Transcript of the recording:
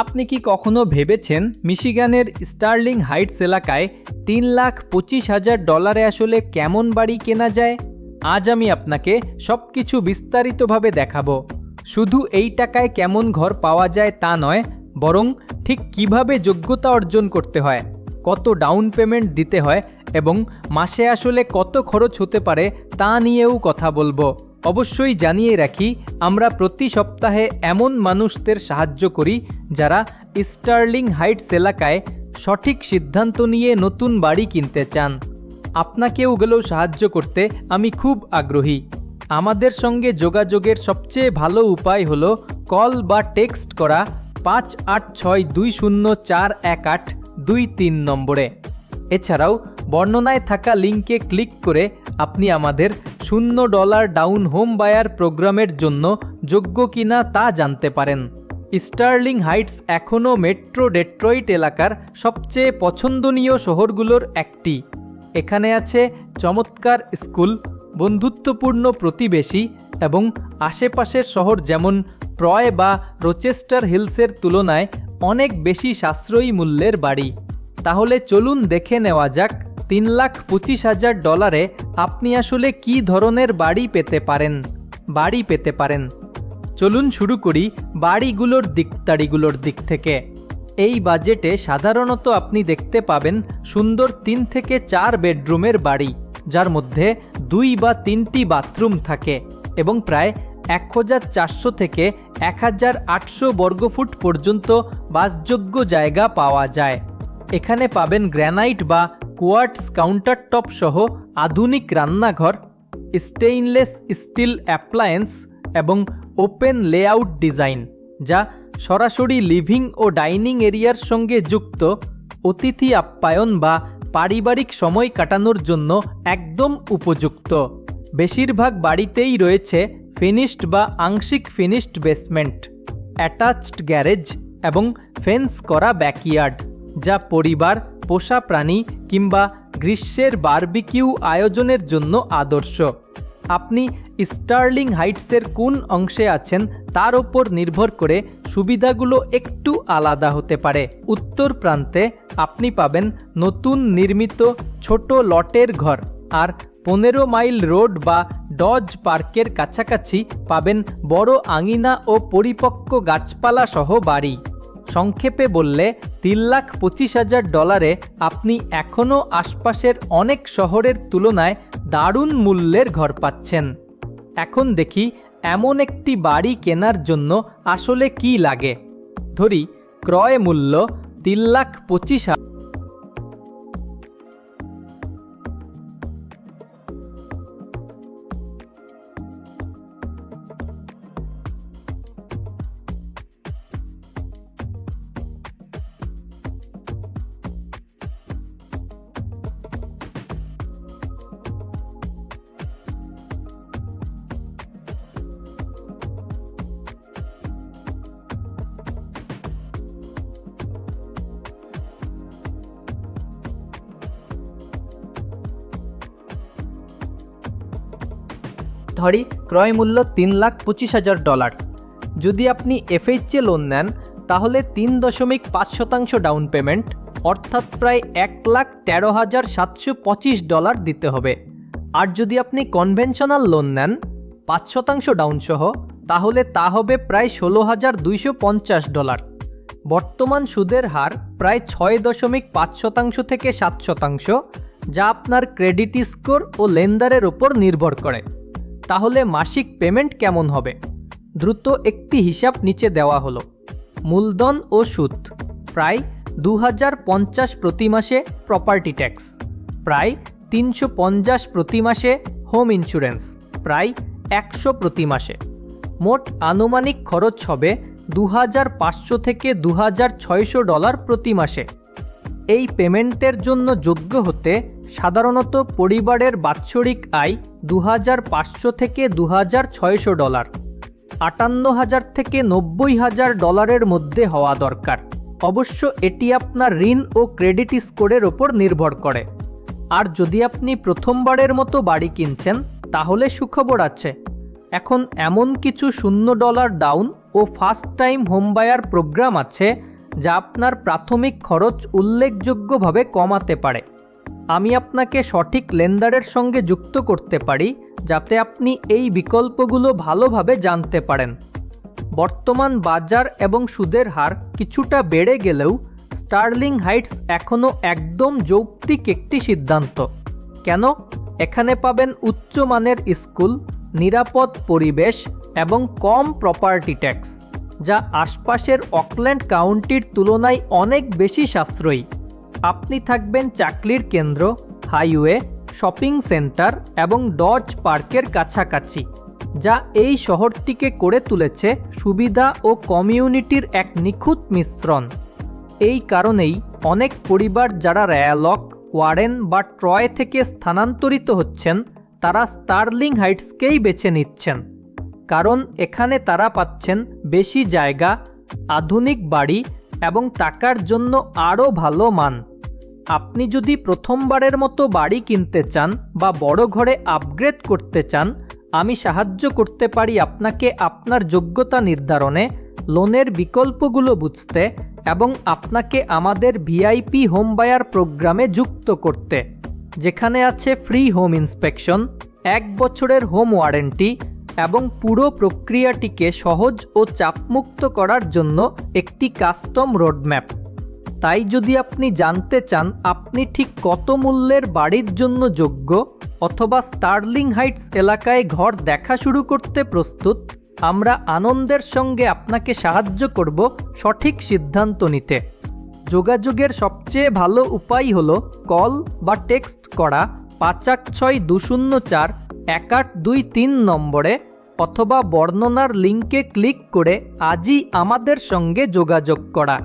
আপনি কি কখনো ভেবেছেন মিশিগানের স্টার্লিং হাইটস এলাকায় তিন লাখ পঁচিশ হাজার ডলারে আসলে কেমন বাড়ি কেনা যায়? আজ আমি আপনাকে সব কিছু বিস্তারিতভাবে দেখাবো। শুধু এই টাকায় কেমন ঘর পাওয়া যায় তা নয়, বরং ঠিক কীভাবে যোগ্যতা অর্জন করতে হয়, কত ডাউন পেমেন্ট দিতে হয় এবং মাসে আসলে কত খরচ হতে পারে তা নিয়েও কথা বলব। অবশ্যই জানিয়ে রাখি, আমরা প্রতি সপ্তাহে এমন মানুষদের সাহায্য করি যারা স্টার্লিং হাইটস এলাকায় সঠিক সিদ্ধান্ত নিয়ে নতুন বাড়ি কিনতে চান। আপনাকে ওগুলো সাহায্য করতে আমি খুব আগ্রহী। আমাদের সঙ্গে যোগাযোগের সবচেয়ে ভালো উপায় হলো কল বা টেক্সট করা পাঁচ আট ছয় দুই শূন্য চার এক আট দুই তিন নম্বরে। এছাড়াও বর্ণনায় থাকা লিঙ্কে ক্লিক করে আপনি আমাদের শূন্য ডলার ডাউন হোম বায়ার প্রোগ্রামের জন্য যোগ্য কিনা তা জানতে পারেন। স্টার্লিং হাইটস এখনও মেট্রো ডেট্রয়েট এলাকার সবচেয়ে পছন্দনীয় শহরগুলোর একটি। এখানে আছে চমৎকার স্কুল, বন্ধুত্বপূর্ণ প্রতিবেশী এবং আশেপাশের শহর যেমন ট্রয় বা রোচেস্টার হিলসের তুলনায় অনেক বেশি সাশ্রয়ী মূল্যের বাড়ি। তাহলে চলুন দেখে নেওয়া যাক তিন লাখ পঁচিশ হাজার ডলারে আপনি আসলে কি ধরনের বাড়ি পেতে পারেন? বাড়ি পেতে পারেন। চলুন শুরু করি বাড়িগুলোর দিকতারিগুলোর দিক থেকে। এই বাজেটে সাধারণত আপনি দেখতে পাবেন সুন্দর তিন থেকে চার বেডরুমের বাড়ি, যার মধ্যে দুই বা তিনটি বাথরুম থাকে এবং প্রায় এক হাজার চারশো থেকে এক হাজার আটশো বর্গফুট পর্যন্ত বাসযোগ্য জায়গা পাওয়া যায়। এখানে পাবেন গ্র্যানাইট বা কোয়ার্টস কাউন্টার টপ সহ আধুনিক রান্নাঘর, স্টেইনলেস স্টিল অ্যাপ্লায়েন্স এবং ওপেন লেআউট ডিজাইন, যা সরাসরি লিভিং ও ডাইনিং এরিয়ার সঙ্গে যুক্ত, অতিথি আপ্যায়ন বা পারিবারিক সময় কাটানোর জন্য একদম উপযুক্ত। বেশিরভাগ বাড়িতেই রয়েছে ফিনিশড বা আংশিক ফিনিশড বেসমেন্ট, অ্যাটাচড গ্যারেজ এবং ফেন্স করা ব্যাকইয়ার্ড। যা পরিবার, পোষা প্রাণী কিংবা গ্রীষ্মের বারবিকিউ আয়োজনের জন্য আদর্শ। আপনি স্টার্লিং হাইটসের কোন অংশে আছেন তার ওপর নির্ভর করে সুবিধাগুলো একটু আলাদা হতে পারে। উত্তর প্রান্তে আপনি পাবেন নতুন নির্মিত ছোট লটের ঘর আর পনেরো মাইল রোড বা ডজ পার্কের কাছাকাছি পাবেন বড় আঙিনা ও পরিপক্ক গাছপালা সহ বাড়ি। সংক্ষেপে বললে তিন লাখ পঁচিশ হাজার ডলারে আপনি এখনও আশপাশের অনেক শহরের তুলনায় দারুণ মূল্যের ঘর পাচ্ছেন। এখন দেখি, এমন একটি বাড়ি কেনার জন্য আসলে কি লাগে। ধরি, ক্রয় মূল্য তিন লাখ পঁচিশ ধরি ক্রয় মূল্য তিন লাখ পঁচিশ হাজার ডলার। যদি আপনি এফএইচএ লোন নেন, তাহলে তিন দশমিক পাঁচ শতাংশ ডাউন পেমেন্ট অর্থাৎ প্রায় এক লাখ তেরো হাজার সাতশো পঁচিশ ডলার দিতে হবে। আর যদি আপনি কনভেনশনাল লোন নেন, পাঁচ শতাংশ ডাউন সহ, তাহলে তা হবে প্রায় ষোলো হাজার দুইশো পঞ্চাশ ডলার। বর্তমান সুদের হার প্রায় ছয় দশমিক পাঁচ শতাংশ থেকে সাত শতাংশ, যা আপনার ক্রেডিট স্কোর ও লেনদারের ওপর নির্ভর করে। তাহলে মাসিক পেমেন্ট কেমন হবে? দ্রুত একটি হিসাব নিচে দেওয়া হলো। মূলধন ও সুদ। প্রায় দু হাজার পঞ্চাশ প্রতি মাসে প্রপার্টি ট্যাক্স প্রায় তিনশো পঞ্চাশ প্রতি মাসে হোম ইন্স্যুরেন্স প্রায় একশো প্রতি মাসে। মোট আনুমানিক খরচ হবে দু হাজার পাঁচশো থেকে দু হাজার ছয়শো ডলার প্রতি মাসে। এই পেমেন্টের জন্য যোগ্য হতে সাধারণত পরিবারের বাৎসরিক আয় দু হাজার পাঁচশো থেকে দু হাজার ছয়শো ডলার। আটান্ন হাজার থেকে নব্বই হাজার ডলারের মধ্যে হওয়া দরকার। অবশ্য এটি আপনার ঋণ ও ক্রেডিট স্কোরের ওপর নির্ভর করে। আর যদি আপনি প্রথমবারের মতো বাড়ি কিনছেন, তাহলে সুখবর আছে। এখন এমন কিছু শূন্য ডলার ডাউন ও first time home buyer program আছে, যা আপনার প্রাথমিক খরচ উল্লেখযোগ্যভাবে কমাতে পারে। আমি আপনাকে সঠিক লেনদারের সঙ্গে যুক্ত করতে পারি, যাতে আপনি এই বিকল্পগুলো ভালোভাবে জানতে পারেন। বর্তমান বাজার এবং সুদের হার কিছুটা বেড়ে গেলেও স্টার্লিং হাইটস এখনও একদম যৌক্তিক একটি সিদ্ধান্ত। কেন? এখানে পাবেন উচ্চমানের স্কুল, নিরাপদ পরিবেশ এবং কম প্রপার্টি ট্যাক্স, যা আশপাশের অকল্যান্ড কাউন্টির তুলনায় অনেক বেশি সাশ্রয়ী। আপনি থাকবেন চাকলির কেন্দ্র, হাইওয়ে, শপিং সেন্টার এবং ডজ পার্কের কাছাকাছি, যা এই শহরটিকে করে তুলেছে সুবিধা ও কমিউনিটির এক নিখুঁত মিশ্রণ। এই কারণেই অনেক পরিবার যারা র্যালক, ওয়ারেন বা ট্রয় থেকে স্থানান্তরিত হচ্ছেন, তারা স্টার্লিং হাইটসকেই বেছে নিচ্ছেন। কারণ এখানে তারা পাচ্ছেন বেশি জায়গা, আধুনিক বাড়ি এবং টাকার জন্য আরও ভালো মান। আপনি যদি প্রথমবারের মতো বাড়ি কিনতে চান বা বড় ঘরে আপগ্রেড করতে চান, আমি সাহায্য করতে পারি আপনাকে আপনার যোগ্যতা নির্ধারণে, লোনের বিকল্পগুলো বুঝতে এবং আপনাকে আমাদের ভিআইপি হোম বায়ার প্রোগ্রামে যুক্ত করতে। যেখানে আছে ফ্রি হোম ইন্সপেকশন এক বছরের হোম ওয়ারেন্টি এবং পুরো প্রক্রিয়াটিকে সহজ ও চাপমুক্ত করার জন্য একটি কাস্টম রোডম্যাপ তাই যদি আপনি জানতে চান আপনি ঠিক কত মূল্যের বাড়ির জন্য যোগ্য অথবা স্টার্লিং হাইটস এলাকায় ঘর দেখা শুরু করতে প্রস্তুত, আমরা আনন্দের সঙ্গে আপনাকে সাহায্য করব সঠিক সিদ্ধান্ত নিতে। যোগাযোগের সবচেয়ে ভালো উপায় হল কল বা টেক্সট করা পাঁচ এক ছয় দু শূন্য চার এক আট দুই তিন নম্বরে অথবা বর্ণনার লিঙ্কে ক্লিক করে আজই আমাদের সঙ্গে যোগাযোগ করা।